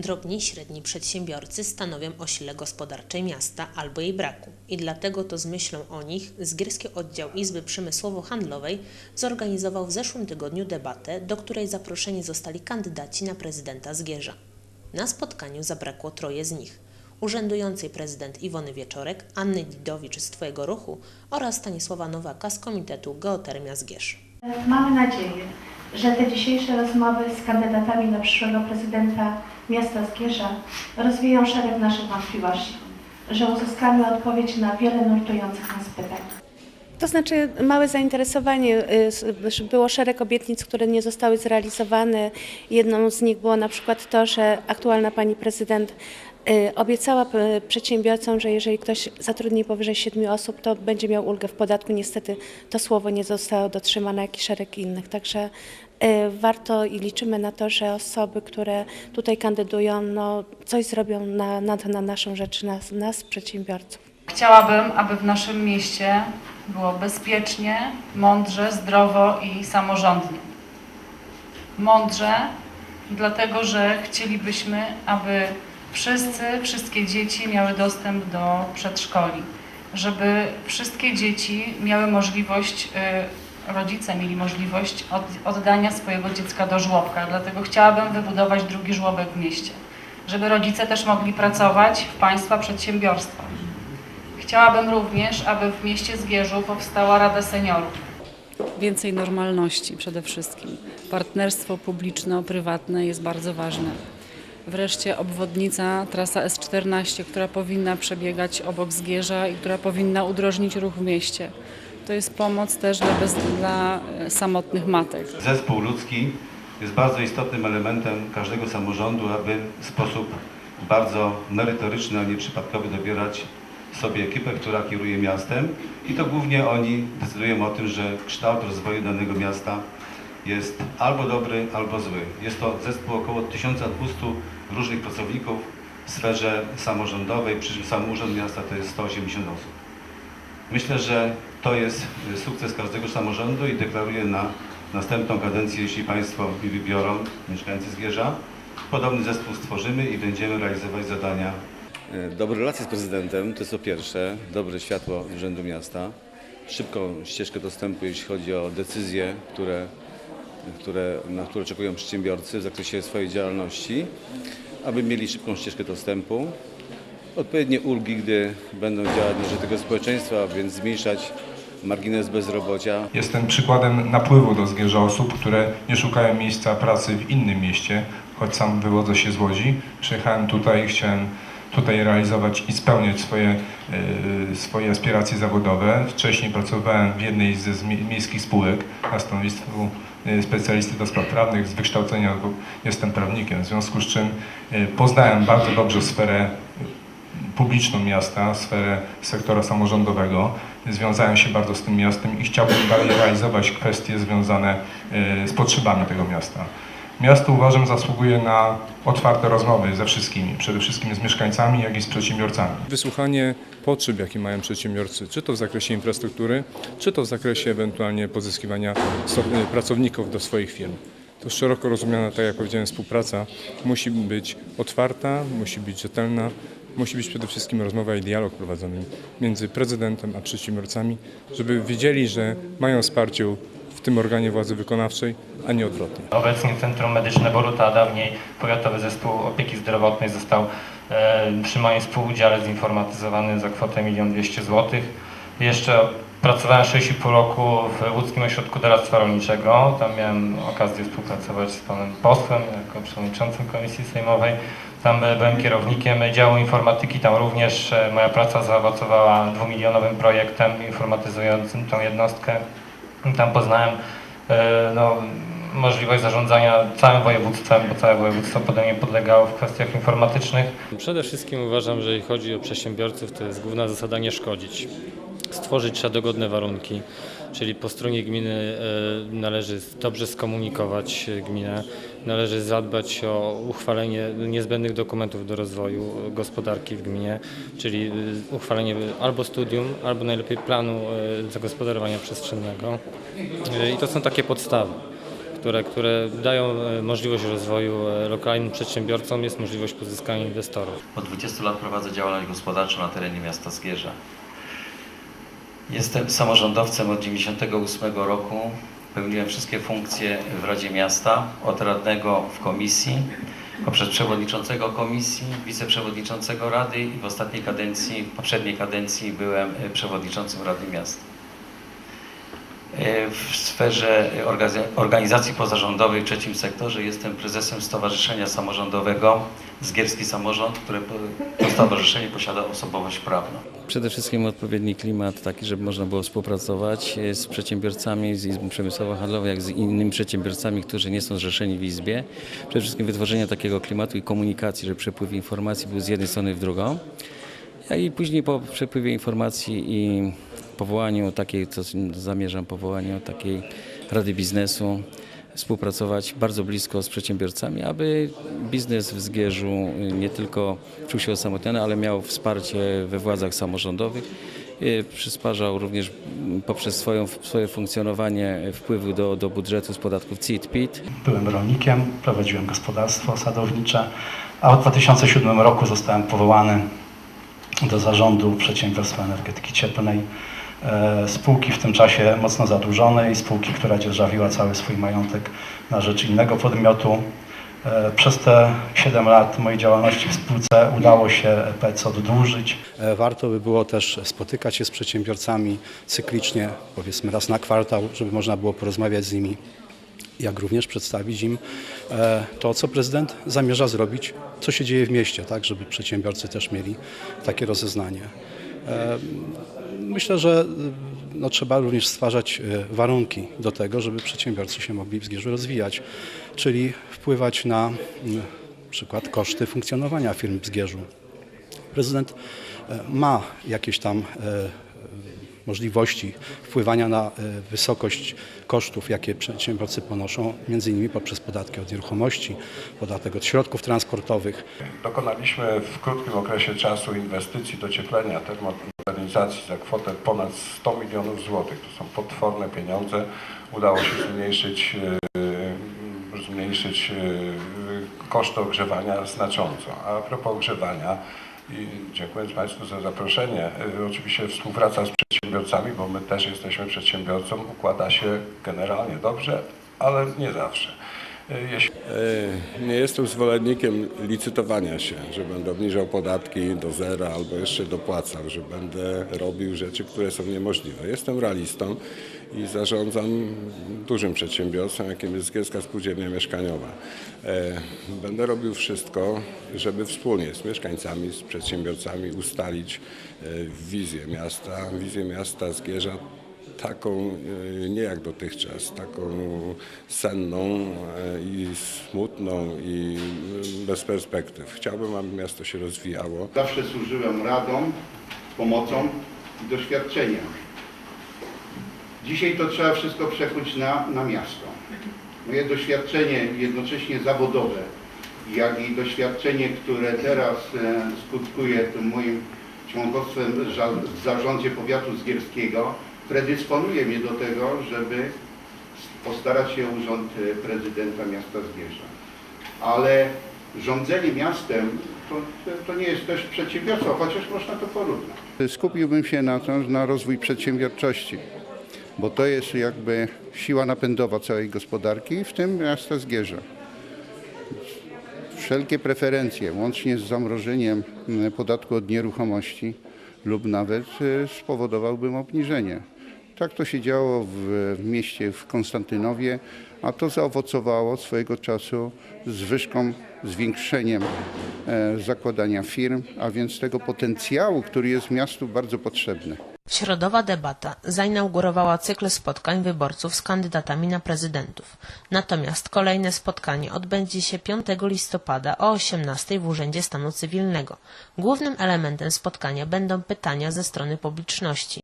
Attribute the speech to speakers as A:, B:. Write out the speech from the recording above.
A: Drobni i średni przedsiębiorcy stanowią o sile gospodarczej miasta albo jej braku i dlatego to z myślą o nich Zgierski Oddział Izby Przemysłowo-Handlowej zorganizował w zeszłym tygodniu debatę, do której zaproszeni zostali kandydaci na prezydenta Zgierza. Na spotkaniu zabrakło troje z nich. Urzędującej prezydent Iwony Wieczorek, Anny Didowicz z Twojego Ruchu oraz Stanisława Nowaka z Komitetu Geotermia Zgierz.
B: Mamy nadzieję, że te dzisiejsze rozmowy z kandydatami na przyszłego prezydenta miasta Zgierza rozwieją szereg naszych wątpliwości, że uzyskamy odpowiedź na wiele nurtujących nas pytań.
C: To znaczy małe zainteresowanie. y, Było szereg obietnic, które nie zostały zrealizowane. Jedną z nich było na przykład to, że aktualna pani prezydent obiecała p- przedsiębiorcom, że jeżeli ktoś zatrudni powyżej siedmiu osób, to będzie miał ulgę w podatku. Niestety to słowo nie zostało dotrzymane, jak i szereg innych. Także y, warto i liczymy na to, że osoby, które tutaj kandydują, no, coś zrobią na, na, na naszą rzecz, nas, nas przedsiębiorców.
D: Chciałabym, aby w naszym mieście było bezpiecznie, mądrze, zdrowo i samorządnie. Mądrze, dlatego że chcielibyśmy, aby wszyscy, wszystkie dzieci miały dostęp do przedszkoli, żeby wszystkie dzieci miały możliwość, y, rodzice mieli możliwość od, oddania swojego dziecka do żłobka. Dlatego chciałabym wybudować drugi żłobek w mieście, żeby rodzice też mogli pracować w państwa przedsiębiorstwach. Chciałabym również, aby w mieście Zgierzu powstała Rada Seniorów.
E: Więcej normalności przede wszystkim. Partnerstwo publiczno-prywatne jest bardzo ważne. Wreszcie obwodnica, trasa S14, która powinna przebiegać obok Zgierza i która powinna udrożnić ruch w mieście. To jest pomoc też dla, bez, dla e, samotnych matek.
F: Zespół ludzki jest bardzo istotnym elementem każdego samorządu, aby w sposób bardzo merytoryczny, a nie przypadkowy dobierać sobie ekipę, która kieruje miastem i to głównie oni decydują o tym, że kształt rozwoju danego miasta jest albo dobry, albo zły. Jest to zespół około 1200 różnych pracowników w sferze samorządowej, przy czym sam urząd miasta to jest 180 osób. Myślę, że to jest y, sukces każdego samorządu i deklaruję na następną kadencję, jeśli Państwo mi wybiorą, mieszkańcy Zgierza. Podobny zespół stworzymy i będziemy realizować zadania
G: E, Dobre relacje z prezydentem to jest po pierwsze dobre światło Urzędu Miasta, szybką ścieżkę dostępu, jeśli chodzi o decyzje, które, które, na które oczekują przedsiębiorcy w zakresie swojej działalności, aby mieli szybką ścieżkę dostępu, odpowiednie ulgi, gdy będą działać na rzecz tego społeczeństwa, więc zmniejszać margines bezrobocia.
H: Jestem przykładem napływu do Zgierza osób, które nie szukają miejsca pracy w innym mieście, choć sam wywodzę się z Łodzi. Przyjechałem tutaj chciałem tutaj realizować i spełniać swoje, e, swoje aspiracje zawodowe. Wcześniej pracowałem w jednej ze miejskich spółek na stanowisku specjalisty do spraw prawnych z wykształcenia, jestem prawnikiem, w związku z czym e, poznałem bardzo dobrze sferę publiczną miasta, sferę sektora samorządowego. Związałem się bardzo z tym miastem i chciałbym dalej realizować kwestie związane e, z potrzebami tego miasta. Miasto uważam zasługuje na otwarte rozmowy ze wszystkimi, przede wszystkim z mieszkańcami, jak i z przedsiębiorcami.
I: Wysłuchanie potrzeb, jakie mają przedsiębiorcy, czy to w zakresie infrastruktury, czy to w zakresie ewentualnie pozyskiwania y, pracowników do swoich firm. To szeroko rozumiana, tak jak powiedziałem, współpraca musi być otwarta, musi być rzetelna, musi być przede wszystkim rozmowa i dialog prowadzony między prezydentem a przedsiębiorcami, żeby wiedzieli, że mają wsparcie w tym organie władzy wykonawczej, a nie odwrotnie.
J: Obecnie Centrum Medyczne Boruta, a dawniej Powiatowy Zespół Opieki Zdrowotnej został e, przy moim współudziale zinformatyzowany za kwotę 1 200 zł. Jeszcze pracowałem 6,5 roku w Łódzkim Ośrodku Doradztwa Rolniczego. Tam miałem okazję współpracować z panem posłem jako przewodniczącym Komisji Sejmowej. Tam e, byłem kierownikiem działu informatyki. Tam również e, moja praca zaowocowała dwumilionowym projektem informatyzującym tą jednostkę. Tam poznałem e, no, możliwość zarządzania całym województwem, bo całe województwo pode mnie podlegało w kwestiach informatycznych.
K: Przede wszystkim uważam, że jeśli chodzi o przedsiębiorców, to jest główna zasada nie szkodzić. Stworzyć trzeba dogodne warunki, czyli po stronie gminy e, należy dobrze skomunikować e, gminę, należy zadbać o uchwalenie niezbędnych dokumentów do rozwoju gospodarki w gminie, czyli e, uchwalenie albo studium, albo najlepiej planu zagospodarowania przestrzennego. I to są takie podstawy które, które dają możliwość rozwoju lokalnym przedsiębiorcom, jest możliwość pozyskania inwestorów.
L: Od 20 lat prowadzę działalność gospodarczą na terenie miasta Zgierza. Jestem samorządowcem od 1998 roku. Pełniłem wszystkie funkcje w Radzie Miasta, od radnego w komisji, poprzez przewodniczącego komisji, wiceprzewodniczącego Rady i w ostatniej kadencji, w poprzedniej kadencji byłem e, przewodniczącym Rady Miasta. E, W sferze organizacji pozarządowej w trzecim sektorze jestem prezesem Stowarzyszenia Samorządowego Zgierski Samorząd, które to stowarzyszenie posiada osobowość prawną.
G: Przede wszystkim odpowiedni klimat, taki, żeby można było współpracować e, z przedsiębiorcami z Izbą Przemysłowo-Handlową, jak z innymi przedsiębiorcami, którzy nie są zrzeszeni w Izbie. Przede wszystkim wytworzenie takiego klimatu i komunikacji, żeby przepływ informacji był z jednej strony w drugą. A i później po przepływie informacji i powołaniu takiej, co zamierzam, powołaniu takiej Rady Biznesu, współpracować bardzo blisko z przedsiębiorcami, aby biznes w Zgierzu y, nie tylko czuł się osamotniony, ale miał wsparcie we władzach samorządowych. y, Przysparzał również mm, poprzez swoją, swoje funkcjonowanie wpływu do, do budżetu z podatków CIT, PIT.
M: Byłem rolnikiem, prowadziłem gospodarstwo sadownicze, a od 2007 roku zostałem powołany do zarządu Przedsiębiorstwa Energetyki Cieplnej, spółki w tym czasie mocno zadłużonej, spółki, która dzierżawiła cały swój majątek na rzecz innego podmiotu. E, Przez te 7 lat mojej działalności w spółce udało się PEC oddłużyć.
N: E, Warto by było też spotykać się z przedsiębiorcami cyklicznie, powiedzmy raz na kwartał, żeby można było porozmawiać z nimi, jak również przedstawić im e, to, co prezydent zamierza zrobić, co się dzieje w mieście, tak, żeby przedsiębiorcy też mieli takie rozeznanie. Myślę, że e, no, trzeba również stwarzać e, warunki do tego, żeby przedsiębiorcy się mogli w Zgierzu rozwijać, czyli wpływać na mm, przykład koszty funkcjonowania firm w Zgierzu. Prezydent ma jakieś tam możliwości wpływania na wysokość kosztów, jakie przedsiębiorcy ponoszą, między innymi poprzez podatki od nieruchomości, podatek od środków transportowych.
H: Dokonaliśmy w krótkim okresie czasu inwestycji docieplenia, termomodernizacji za kwotę ponad 100 milionów złotych. To są potworne pieniądze. Udało się zmniejszyć, e, zmniejszyć e, koszty ogrzewania znacząco. A a propos ogrzewania, i dziękuję Państwu za zaproszenie. E, Oczywiście współpraca z przedsiębiorcami, bo my też jesteśmy przedsiębiorcą, układa się generalnie dobrze, ale nie zawsze. E,
I: Nie jestem zwolennikiem licytowania się, że będę obniżał podatki do zera albo jeszcze dopłacał, że będę robił rzeczy, które są niemożliwe. Jestem realistą i zarządzam dużym przedsiębiorstwem, jakim jest Zgierska Spółdzielnia Mieszkaniowa. E, Będę robił wszystko, żeby wspólnie z mieszkańcami, z przedsiębiorcami ustalić e, wizję miasta, wizję miasta Zgierza taką, e, nie jak dotychczas, taką senną e, i smutną i e, bez perspektyw. Chciałbym, aby miasto się rozwijało.
O: Zawsze służyłem radą, pomocą i doświadczeniem. Dzisiaj to trzeba wszystko przekuć na, na miasto. Moje doświadczenie jednocześnie zawodowe, jak i doświadczenie, które teraz skutkuje tym moim członkostwem w zarządzie powiatu zgierskiego, predysponuje mnie do tego, żeby postarać się o urząd e, prezydenta miasta Zgierza. Ale rządzenie miastem to, to nie jest też przedsiębiorstwo, chociaż można to porównać. Skupiłbym się na, na rozwój przedsiębiorczości, bo to jest jakby siła napędowa całej gospodarki, w tym miasta Zgierza. Wszelkie preferencje, łącznie z zamrożeniem mm, podatku od nieruchomości lub nawet e, spowodowałbym obniżenie. Tak to się działo w, mieście w Konstantynowie, a to zaowocowało swojego czasu zwyżką, zwiększeniem e, zakładania firm, a więc tego potencjału, który jest miastu bardzo potrzebny.
A: Środowa debata zainaugurowała cykl spotkań wyborców z kandydatami na prezydentów. Natomiast kolejne spotkanie odbędzie się 5 listopada o 18 w Urzędzie Stanu Cywilnego. Głównym elementem spotkania będą pytania ze strony publiczności.